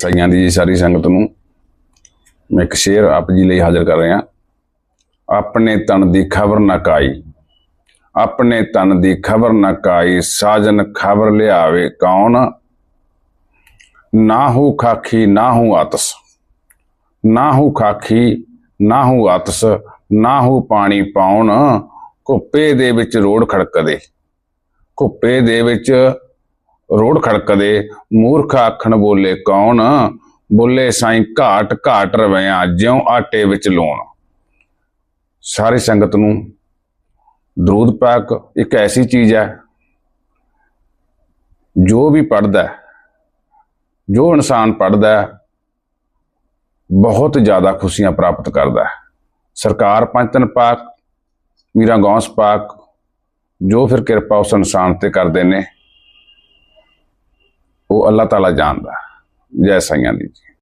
ਸਾਈਆਂ ਦੀ ਸਾਰੀ ਸੰਗਤ ਨੂੰ ਮੈਂ ਇੱਕ ਸ਼ੇਰ ਆਪ ਜੀ ਲਈ ਹਾਜ਼ਰ ਕਰ ਰਿਹਾ। ਆਪਣੇ ਤਨ ਦੀ ਖਬਰ ਨਾ ਕਾਈ, ਆਪਣੇ ਤਨ ਦੀ ਖਬਰ ਨਾ ਕਾਈ, ਸਾਜਨ ਖਬਰ ਲਿਆਵੇ ਕੌਣ? ਨਾ ਹੂ ਖਾਖੀ ਨਾ ਹੂ ਆਤਸ ਨਾ ਹੂ ਖਾਖੀ ਨਾ ਹੂ ਆਤਸ ਨਾ ਹੂ ਪਾਣੀ ਪਾਉਣ, ਘੁੱਪੇ ਦੇ ਵਿੱਚ ਰੋੜ ਖੜਕਦੇ, ਘੁੱਪੇ ਦੇ ਵਿੱਚ ਰੋੜ ਖੜਕਦੇ, ਮੂਰਖ ਆਖਣ ਬੋਲੇ, ਕੌਣ? ਬੋਲੇ ਸਾਈਂ ਘਾਟ ਘਾਟ ਰਵਿਆ, ਜਿਉ ਆਟੇ ਵਿੱਚ ਲੂਣ। ਸਾਰੀ ਸੰਗਤ ਨੂੰ ਦਰੂਦ ਪਾਕ ਇੱਕ ਐਸੀ ਚੀਜ਼ ਹੈ, ਜੋ ਵੀ ਪੜਦਾ ਹੈ, ਜੋ ਇਨਸਾਨ ਪੜਦਾ ਹੈ, ਬਹੁਤ ਜ਼ਿਆਦਾ ਖੁਸ਼ੀਆਂ ਪ੍ਰਾਪਤ ਕਰਦਾ ਹੈ। ਸਰਕਾਰ ਪੰਚਨ ਪਾਕ, ਮੀਰਾ ਗੌਸ ਪਾਕ, ਜੋ ਫਿਰ ਕਿਰਪਾ ਉਸ ਇਨਸਾਨ ਤੇ ਕਰਦੇ ਨੇ ਉਹ ਅੱਲਾਹ ਤਾਲਾ ਜਾਣਦਾ ਹੈ। ਜੈ ਸਾਈਆਂ ਦੀ ਜੀ